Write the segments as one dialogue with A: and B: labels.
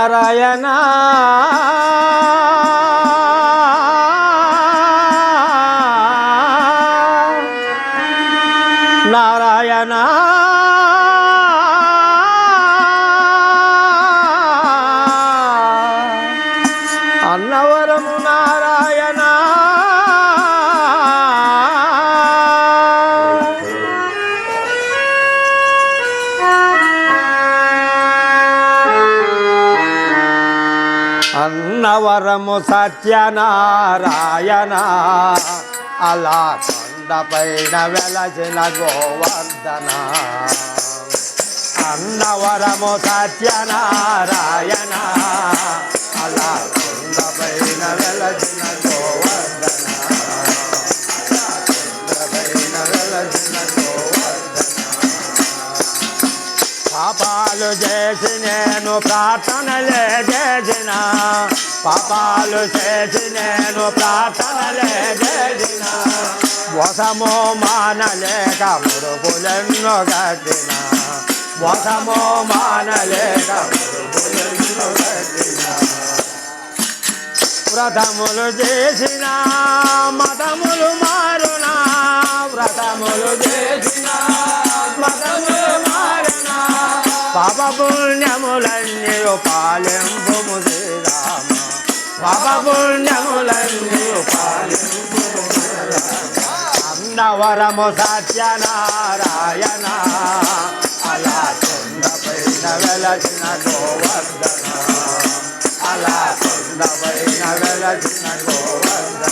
A: నారాయణ. నారాయణ. అన్నవ అన్నవరము సత్యనారాయణ. అలా కొండపైన వెలసిన గోవర్ధన. అన్నవరము సత్యనారాయణ. అలా కొండపైన వెలసిన గోవర్ధన. అలా కొండపైన వెలసిన పాపాలు చేసి నేను ప్రార్థనలే చేసిన పాపాలు చేసి నేను ప్రార్థనలే చేసిన వసమో మానలేక ముడుపులెన్నో కట్టిన. వసమో మానలేక ముడుపులెన్నో కట్టిన. వ్రతములు చేసిన మతములు మారునా. వ్రతములు చేసిన మతములు పుణ్యములన్నీ పాలింపు శ్రీరామ పాప పుణ్యములన్నీ పాలింపు అన్నవరము సత్యనారాయణ అలా కొండపైన వెలసిన గోవర్ధన అలా కొండపైన వెలసిన గోవర్ధన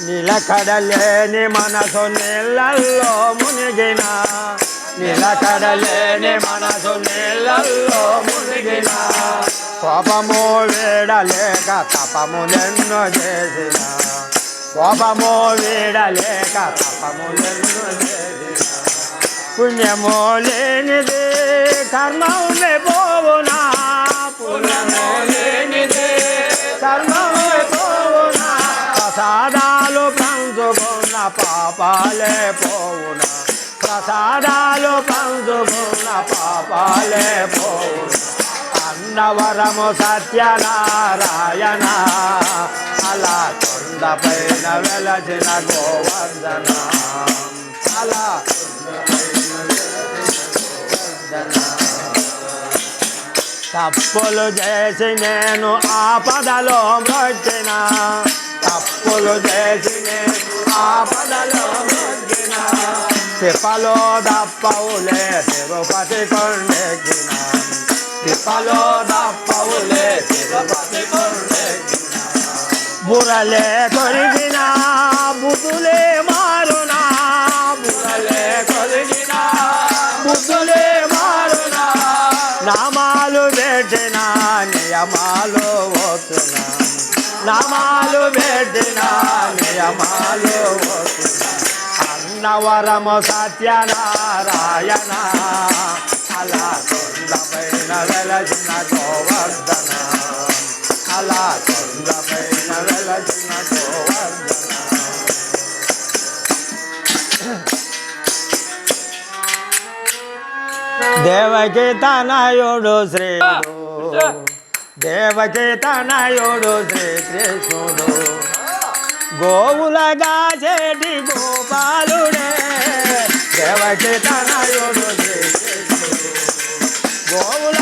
A: నిలకడలేని మనసు నీళ్ళల్లో మునిగిన. నిలకడలేని మనసు నీళ్ళల్లో మునిగిన. కోపము వీడలేక తపములెన్నో చేసిన. కోపము వీడలేక తపములెన్నో చేసిన. పుణ్యము లేనిది కర్మమే పోవునా పుణ్యము లేనిది కర్మ పాపాలే పోవున. ప్రసాదాలు పంచుకున్న పాపాలే పోవున. అన్నవరము సత్యనారాయణ అలా కొండపైన వెలచిన గోవర్ధన. అలా తప్పులు చేసి నేను ఆపదలో వచ్చిన తప్పులు చేసి నేను Se palo da paule, se lo fate con le china. Se palo da paule, se lo fate con le china. Burale corvina, butule marona. Burale corvina, butule marona. Namalu vedena, niyamalu votuna. నామాలు పెట్టిన నియమాలు అన్నవరము సత్యనారాయణ అలా కొండపైన వెలసిన గోవర్ధన అలా కొండపైన వెలసిన గోవర్ధన. దేవకి తనయుడు శ్రీడు దేవచేతనయుడు శ్రీకృష్ణుడు. గోవులగా చేటి గోపాలుడే. దేవచేతనయుడు శ్రీకృష్ణుడు. గోవుల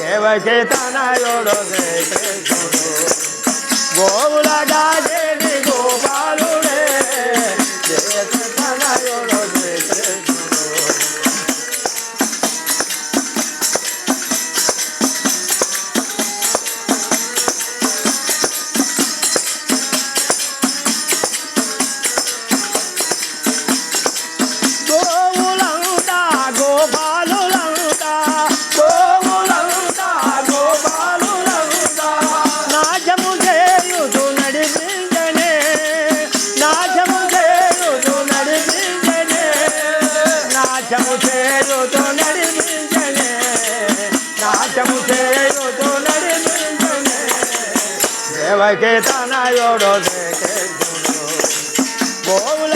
A: విలాసము దేవకి తనయుడు శ్రీకృష్ణుడు గోవుల దాదేవి గోపాలుడే దేవకే తనయోడు దేవే బోల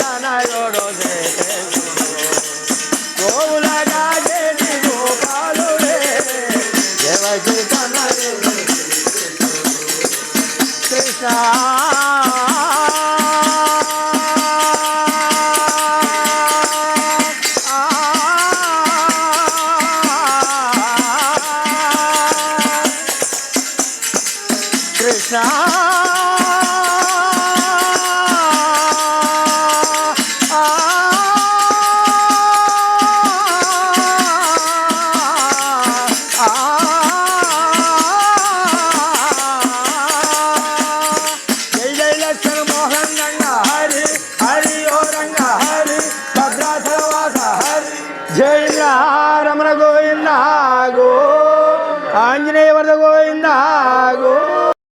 A: తనయుడు గోవులగా గోపాలుడే జవకి తనయుడు కృష్ణ